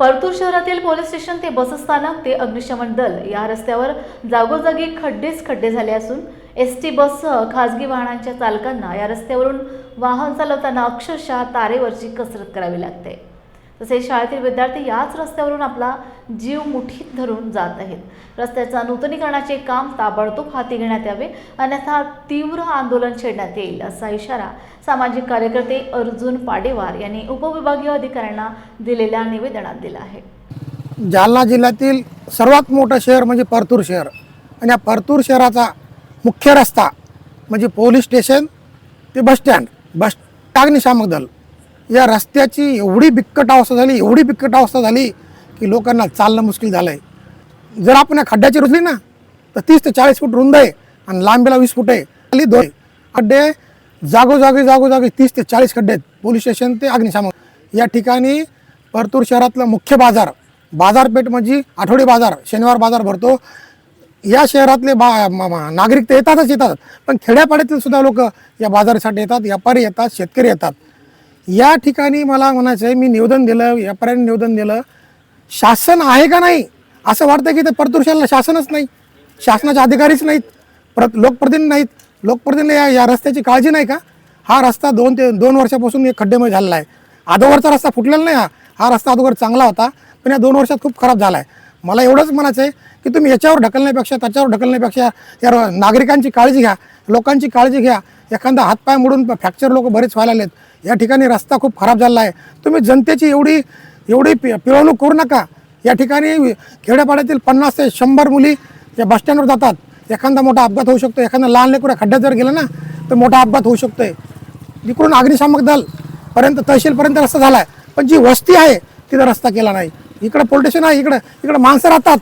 परतूर शहरातील police station ते बसस्थानक ते अग्निशमन दल या रस्त्यावर जागोजागी खड्डेच खड्डे झाले असून एस टी बससह खासगी वाहनांच्या चालकांना या रस्त्यावरून वाहन चालवताना अक्षरशः तारेवरची कसरत करावी लागते. तसेच शाळेतील विद्यार्थी याच रस्त्यावरून आपला जीव मुठीत धरून जात आहेत. रस्त्याचा नूतनीकरणाचे काम ताबडतोब हाती घेण्यात यावे अन्यथा तीव्र आंदोलन छेडण्यात येईल असा इशारा सामाजिक कार्यकर्ते अर्जुन पाडेवार यांनी उपविभागीय अधिकाऱ्यांना दिलेल्या निवेदनात दिला आहे. जालना जिल्ह्यातील सर्वात मोठं शहर म्हणजे परतूर शहर. आणि या परतूर शहराचा मुख्य रस्ता म्हणजे पोलीस स्टेशन ते बसस्टँड बस अग्निशामक दल. या रस्त्याची एवढी बिकट अवस्था झाली एवढी बिकट अवस्था झाली की लोकांना चालणं मुश्किल झालं आहे जर आपण या खड्ड्याची रुजली ना तर तीस ते चाळीस फूट रुंद आहे आणि लांबीला वीस फूट आहे. खाली दोन खड्डे जागोजागी जागोजागी तीस ते चाळीस खड्डे आहेत. पोलीस स्टेशन ते अग्निशामक. या ठिकाणी परतूर शहरातलं मुख्य बाजार बाजारपेठ म्हणजे आठवडी बाजार शनिवार बाजार भरतो. या शहरातले बा नागरिक तर येतातच येतात पण खेड्यापाड्यातील सुद्धा लोक या बाजारासाठी येतात व्यापारी येतात शेतकरी येतात. या ठिकाणी मला म्हणायचं आहे मी निवेदन दिलं व्यापाऱ्यांनी निवेदन दिलं. शासन आहे का नाही? असं वाटतं की ते परतूर शासनच नाही. शासनाचे अधिकारीच नाहीत. प्र लोकप्रतिनिधी नाहीत. लोकप्रतिनिधी या या रस्त्याची काळजी नाही का? हा रस्ता दोन ते दोन वर्षापासून एक खड्डेमध्ये झालेला आहे. अगोदरचा रस्ता फुटलेला नाही हा. हा रस्ता अगोदर चांगला होता पण या दोन वर्षात खूप खराब झाला आहे मला एवढंच म्हणायचं आहे की तुम्ही याच्यावर ढकलण्यापेक्षा त्याच्यावर ढकलण्यापेक्षा या नागरिकांची काळजी घ्या लोकांची काळजी घ्या. एखादा हातपाय मोडून फ्रॅक्चर लोक बरेच व्हायला आहेत या ठिकाणी रस्ता खूप खराब झाला आहे. तुम्ही जनतेची एवढी एवढी पि पिळवणूक करू नका. या ठिकाणी खेड्यापाड्यातील पन्नास ते शंभर मुली या बसस्टँडवर जातात. एखादा मोठा अपघात होऊ शकतो. एखादा लहान लेकरू खड्ड्यात जर गेलं ना तर मोठा अपघात होऊ शकतो आहे इकडून अग्निशामक दल पर्यंत तहसीलपर्यंत रस्ता झाला आहे पण जी वस्ती आहे तिथं रस्ता केला नाही. इकडं पोलिटेशन आहे इकडं. इकडं माणसं राहतात.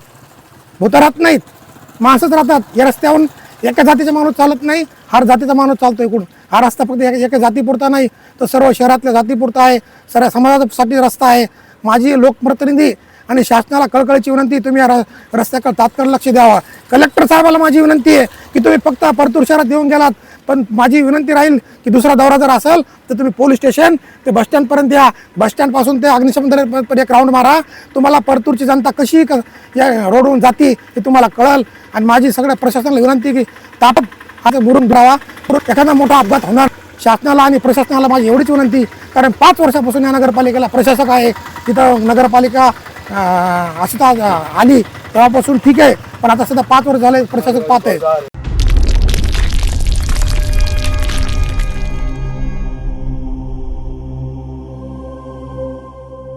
भूत राहत नाहीत. माणसंच राहतात. या रस्त्यावरून एका जातीचा माणूस चालत नाही हर जातीचा माणूस चालतो इकडून. हा रस्ता फक्त एका जातीपुरता नाही तर सर्व शहरातल्या जातीपुरता आहे सर्व समाजासाठी रस्ता आहे. माझी लोकप्रतिनिधी आणि शासनाला कळकळीची विनंती तुम्ही या र- रस्त्याकडे तात्काळ लक्ष द्यावा. कलेक्टर साहेबाला माझी विनंती आहे की तुम्ही फक्त परतूर शहरात येऊन गेलात पण माझी विनंती राहील की दुसरा दौरा जर असेल तर तुम्ही पोलीस स्टेशन ते बसस्टँडपर्यंत या. बसस्टँडपासून ते अग्निशमन दलापर्यंत एक राऊंड मारा. तुम्हाला परतूरची जनता कशी क या रोडवरून जाती हे तुम्हाला कळल. आणि माझी सगळ्या प्रशासनाला विनंती की ताप आता बुरून धरावा एखादा मोठा अपघात होणार शासनाला आणि प्रशासनाला माझी एवढीच विनंती. कारण पाच वर्षापासून या नगरपालिकेला प्रशासक आहे. तिथं नगरपालिका असता आली. तेव्हापासून ठीक आहे. पण आता सध्या पाच वर्ष झाले प्रशासक पाहत आहे